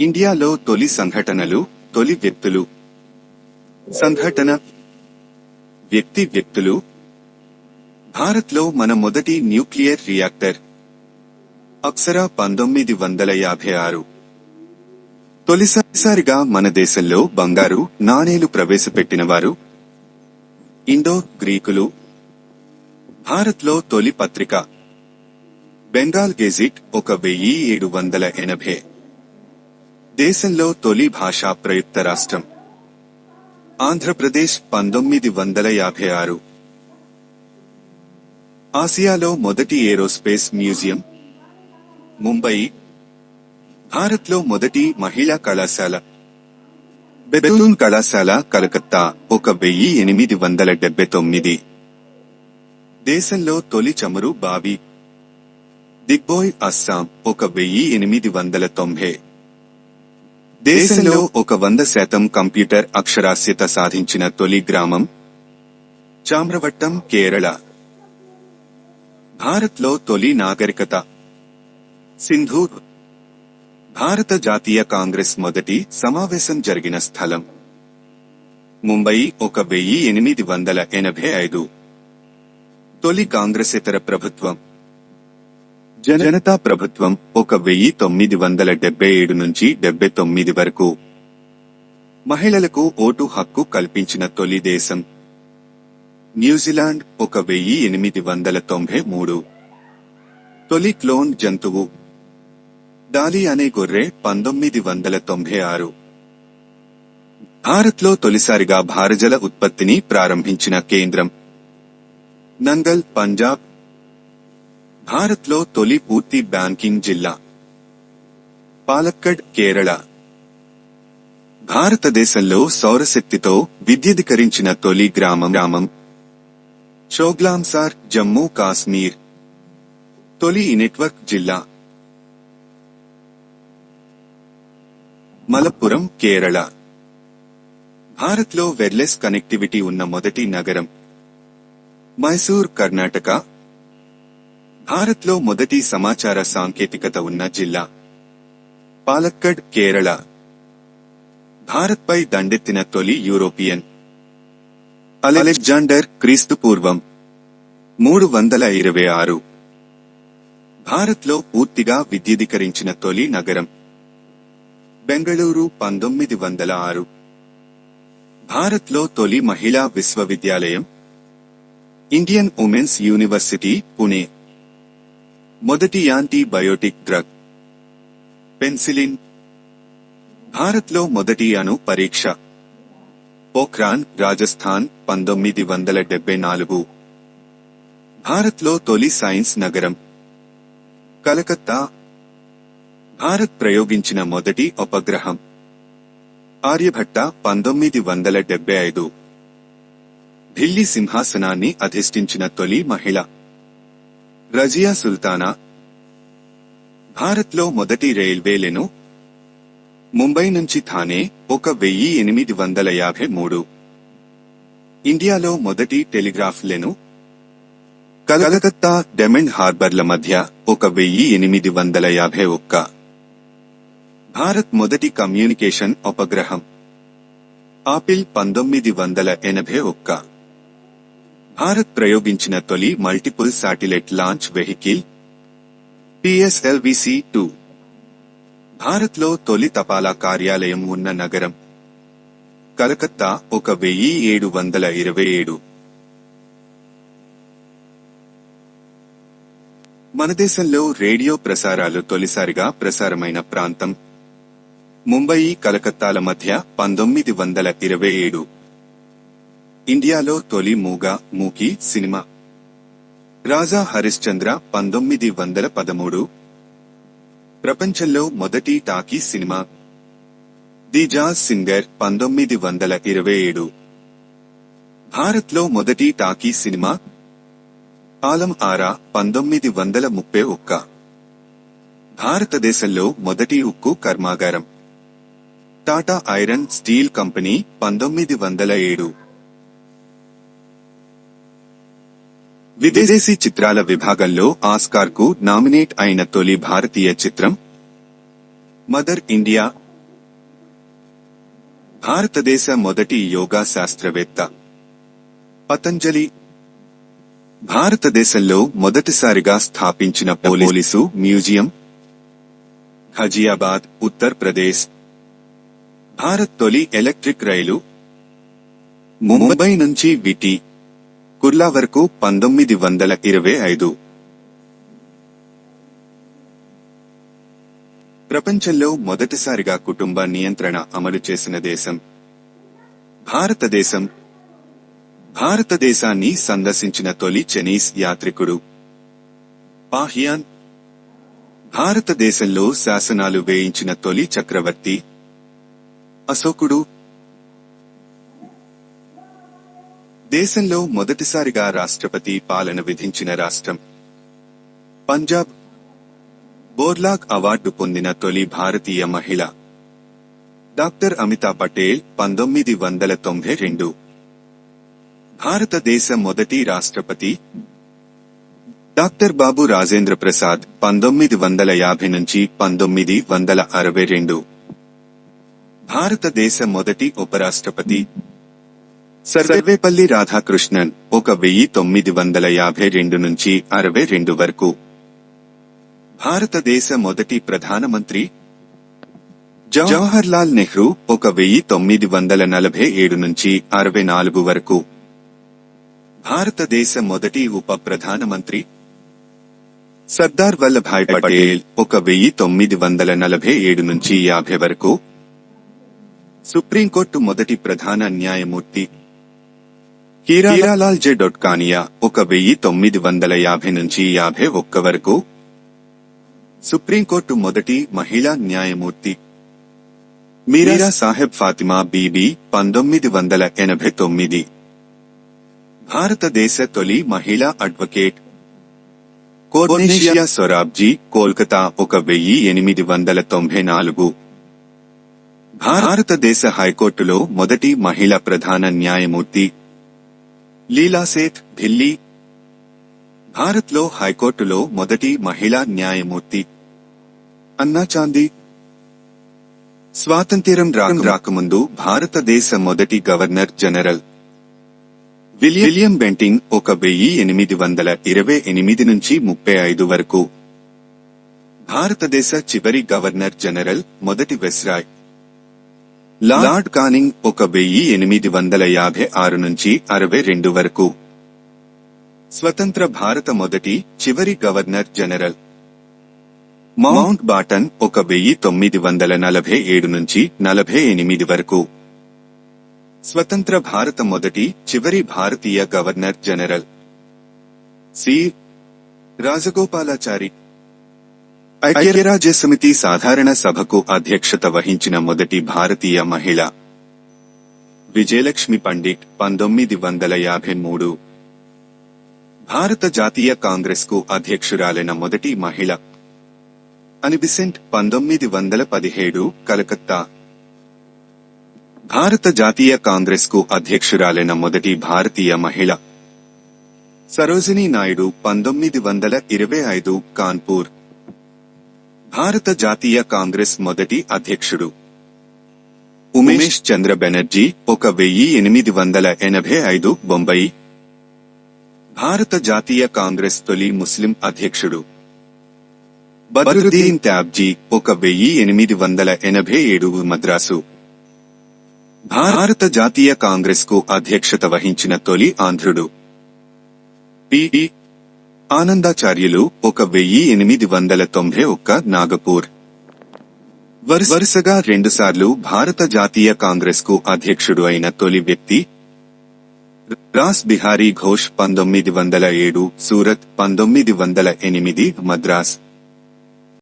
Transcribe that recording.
ఇండియాలో తొలి సంఘటనలు తొలి వ్యక్తులు. సంఘటన వ్యక్తి వ్యక్తులు. భారత్లో మన మొదటి న్యూక్లియర్ రియాక్టర్. అప్సరా పంతొమ్మిది వందల యాభై ఆరు. తొలిసారిగా మన దేశంలో బంగారు నాణేలు ప్రవేశపెట్టినవారు. ఇండో గ్రీకులు. భారత్లో తొలి పత్రిక. బెంగాల్ గెజిట్ ఒక వెయ్యి ఏడు వందల ఎనభై. దేశంలో తొలి భాషా ప్రయుక్త రాష్ట్రం. ఆంధ్రప్రదేశ్ పంతొమ్మిది వందల యాభై ఆరు. ఆసియాలో మొదటి ఏరోస్పేస్ మ్యూజియం. ముంబై. భారత్లో మొదటి మహిళా కళాశాల. బెదూన్ కళాశాల కలకత్తా ఒక వెయ్యి ఎనిమిది వందల డెబ్బై తొమ్మిది. దేశంలో తొలి చమురు బావి. దిగ్బోయ్ అస్సాం ఒక వెయ్యి ఎనిమిది వందల తొంభై. దేశంలో ఒక వంద శాతం కంప్యూటర్ అక్షరాస్యత సాధించిన తొలి గ్రామం చామ్రవట్టం కేరళ. భారత్లో తొలి నాగరికత సింధూర్. భారత జాతీయ కాంగ్రెస్ మొదటి సమావేశం జరిగిన స్థలం. ముంబై ఒక వెయ్యి ఎనిమిది వందల ఎనభై ఐదు. తొలి కాంగ్రెసేతర ప్రభుత్వం. జనతా ప్రభుత్వం ఒక వెయ్యి తొమ్మిది వందల డెబ్బై ఏడు నుంచి డెబ్బై తొమ్మిది వరకు మహిళలకు ఓటు హక్కు కల్పించిన తొలి దేశం. న్యూజిలాండ్ ఒక వెయ్యి ఎనిమిది వందల తొంభై మూడు. తొలి క్లోన్ జంతువు. డాలి అనే గొర్రె పంతొమ్మిది వందల తొంభై ఆరు. భారత్లో తొలిసారిగా భారజల ఉత్పత్తిని ప్రారంభించిన కేంద్రం. నంగల్ పంజాబ్ భారత్లో తొలి పూర్తి బ్యాంకింగ్ జిల్లా. పాలక్కడ్ కేరళ. భారతదేశంలో సౌరశక్తితో విద్యుదీకరించిన తొలి గ్రామం గ్రామం చోగ్లాంసార్ జమ్మూ కాశ్మీర్. తొలి నెట్వర్క్ జిల్లా. మలప్పురం కేరళ. భారత్లో వెర్లెస్ కనెక్టివిటీ ఉన్న మొదటి నగరం. మైసూర్ కర్ణాటక. భారత్లో మొదటి సమాచార సాంకేతికత ఉన్న జిల్లా పాలక్కడ్ కేరళ. భారత్పై దండెత్తిన తొలి యూరోపియన్. అలెగ్జాండర్ క్రీస్తు పూర్వం. మూడు వందల ఇరవై ఆరు. భారత్లో పూర్తిగా విద్యుదీకరించిన తొలి నగరం. బెంగళూరు పంతొమ్మిది వందల ఆరు. భారత్లో తొలి మహిళా విశ్వవిద్యాలయం. Indian women's university Pune. మొదటి యాంటీబయోటిక్ డ్రగ్ పెన్సిలిన్. భారత్లో మొదటి అణు పరీక్ష. పోఖ్రాన్ రాజస్థాన్ పంతొమ్మిది వందల డెబ్బై నాలుగు. భారత్లో తొలి సైన్స్ నగరం. కలకత్తా. భారత్ ప్రయోగించిన మొదటి ఉపగ్రహం. ఆర్యభట్ట పంతొమ్మిది వందల డెబ్బై ఐదు. ఢిల్లీ సింహాసనాన్ని అధిష్ఠించిన తొలి మహిళ. రజియా సుల్తానా భారత్లో మొదటి రైల్వేలను ముంబై నుంచి థానే ఒక వెయ్యి ఎనిమిది వందల యాభై మూడు. ఇండియాలో మొదటి టెలిగ్రాఫ్లను కలకత్తా డెమండ్ హార్బర్ల మధ్య ఒక వెయ్యి ఎనిమిది వందల యాభై ఒక్క. భారత్ మొదటి కమ్యూనికేషన్ ఉపగ్రహం. ఆపిల్ పంతొమ్మిది వందల ఎనభై ఒక్క. భారత్ ప్రయోగించిన తొలి multiple satellite launch vehicle PSLV C two భారత్లో తొలి తపాలా కార్యాలయం ఉన్న నగరం కలకత్తా ఒక వెయ్యి ఏడు వందల ఇరవై ఏడు. మన దేశంలో రేడియో ప్రసారాలు తొలిసారిగా ప్రసారమైన ప్రాంతం. ముంబయి కలకత్తాల మధ్య పంతొమ్మిది వందల ఇరవై ఏడు. ఇండియాలో తొలి మూగ మూకి సినిమా. రాజా హరిశ్చంద్ర పంతొమ్మిది వందల పదమూడు. ప్రపంచంలో మొదటి talkie cinema. The Jazz Singer పంతొమ్మిది వందల ఇరవై ఏడు. భారత్లో మొదటి టాకీ సినిమా. పాలం ఆరా పంతొమ్మిది వందల ముప్పై ఒక్క. భారతదేశంలో మొదటి ఉక్కు కర్మాగారం. టాటా ఐరన్ స్టీల్ కంపెనీ పంతొమ్మిది వందల ఏడు. విదేశీ చిత్రాల విభాగంలో ఆస్కార్కు నామినేట్ అయిన తొలి భారతీయ చిత్రం మదర్ ఇండియా. భారతదేశ మొదటి యోగా శాస్త్రవేత్త పతంజలి. భారతదేశంలో మొదటిసారిగా స్థాపించిన పోలీసు మ్యూజియం. హజియాబాద్ ఉత్తర్ ప్రదేశ్ భారత్ తొలి ఎలక్ట్రిక్ రైలు. ముంబై నుంచి విటి. కుర్లా వరకు పంతొమ్మిది వందల ఇరవై ఐదు. ప్రపంచంలో మొదటిసారిగా కుటుంబ నియంత్రణ అమలు చేసిన దేశం. భారతదేశం. భారతదేశాన్ని సందర్శించిన తొలి చైనీస్ యాత్రికుడు. పాహియాన్. భారతదేశంలో శాసనాలు వేయించిన తొలి చక్రవర్తి. అశోకుడు. దేశంలో మొదటిసారిగా రాష్ట్రపతి పాలన విధించిన రాష్ట్రం పంజాబ్. బోర్లాగ్ అవార్డు పొందిన తొలి భారతీయ మహిళ. డాక్టర్ అమితా పటేల్ పంతొమ్మిది వందల తొంభై రెండు. భారతదేశ మొదటి రాష్ట్రపతి. డాక్టర్ బాబు రాజేంద్ర ప్రసాద్ పంతొమ్మిది వందల యాభై నుంచి పంతొమ్మిది వందల అరవై రెండు. భారతదేశ మొదటి ఉపరాష్ట్రపతి. సర్వేపల్లి రాధాకృష్ణన్ ఒక వెయ్యి తొమ్మిది వందల యాభై రెండు నుంచి అరవై రెండు వరకు. భారతదేశ మొదటి ప్రధానమంత్రి జవహర్ లాల్ నెహ్రూ ఒక వెయ్యి తొమ్మిది వందల నలభై ఏడు నుంచి అరవై నాలుగు వరకు. భారతదేశ మొదటి ఉప ప్రధానమంత్రి సర్దార్ వల్లభాయ్ పటేల్ ఒక వెయ్యి తొమ్మిది వందల నలభై ఏడు నుంచి యాభై వరకు. సుప్రీంకోర్టు మొదటి ప్రధాన న్యాయమూర్తి హీరాలాల్ జె డొట్కానియా ఒక వెయ్యి తొమ్మిది వందల యాభై నుంచి యాభై ఒక్క వరకు. సుప్రీంకోర్టు మొదటి మహిళా న్యాయమూర్తి. మీరా సాహెబ్ ఫాతిమా బీబీ పంతొమ్మిది వందల ఎనభై తొమ్మిది. భారతదేశ తొలి మహిళా అడ్వకేట్. కోర్నేషియా సొరాబ్జీ కోల్కతా ఒక వెయ్యి ఎనిమిది వందల తొంభై నాలుగు. భారతదేశ హైకోర్టులో మొదటి మహిళా ప్రధాన న్యాయమూర్తి. లీలాసేథ్ ఢిల్లీ. భారత్లో హైకోర్టులో మొదటి మహిళా న్యాయమూర్తి. అన్నా చాందీ. స్వాతంత్ర్యం రాక రాకముందు భారతదేశ మొదటి గవర్నర్ జనరల్. విలియం బెంటింగ్ ఒక వెయ్యి ఎనిమిది వందల ఇరవై ఎనిమిది నుంచి ముప్పై ఐదు వరకు. భారతదేశ చివరి గవర్నర్ జనరల్ మొదటి వెస్రాయ్. లార్డ్ కానింగ్ ఒక వెయ్యి ఎనిమిది వందల యాభై ఆరు నుంచి అరవై రెండు వరకు. స్వతంత్ర భారత మొదటి చివరి గవర్నర్ జనరల్. మౌంట్ బాటన్ ఒక వెయ్యి తొమ్మిది వందల నలభై ఏడు నుంచి నలభై ఎనిమిది వరకు. స్వతంత్ర భారత మొదటి చివరి భారతీయ గవర్నర్ జనరల్. సి రాజగోపాలాచారి ఐక్యరాజ్య సమితి సాధారణ సభకు అధ్యక్షత వహించిన మొదటి భారతీయ మహిళ విజయలక్ష్మి పండిట్ పంతొమ్మిది వందల యాభై మూడు. భారత జాతీయ కాంగ్రెస్కు అధ్యక్షురాలైన మొదటి మహిళ అనిబిసెంట్ పంతొమ్మిది వందల పదిహేడు కలకత్తా. భారత జాతీయ కాంగ్రెస్కు అధ్యక్షురాలైన మొదటి భారతీయ మహిళ సరోజినీ నాయుడు పంతొమ్మిది వందల ఇరవై ఐదు కాన్పూర్. భారత జాతీయ కాంగ్రెస్ మొదటి అధ్యక్షుడు. ఉమేష్ చంద్ర బెనర్జీ ఒక వెయ్యి ఎనిమిది వందల ఎనభై ఐదు బొంబాయి భారత జాతీయ కాంగ్రెస్ తొలి ముస్లిం అధ్యక్షుడు. బదరుద్దీన్ ట్యాబ్జీ ఒక వెయ్యి ఎనిమిది వందల ఎనభై ఏడు మద్రాసు. భారత జాతీయ కాంగ్రెస్కు అధ్యక్షత వహించిన తొలి ఆంధ్రుడు. పి. ఆనందాచార్యులు ఒక వెయ్యి ఎనిమిది వందల తొంభై ఒక్క నాగపూర్. వరుసగా రెండుసార్లు భారత జాతీయ కాంగ్రెస్కు అధ్యక్షుడు అయిన తొలి వ్యక్తి రాస్ బిహారీ ఘోష్ పంతొమ్మిది వందల ఏడు సూరత్ పంతొమ్మిది వందల ఎనిమిది మద్రాస్.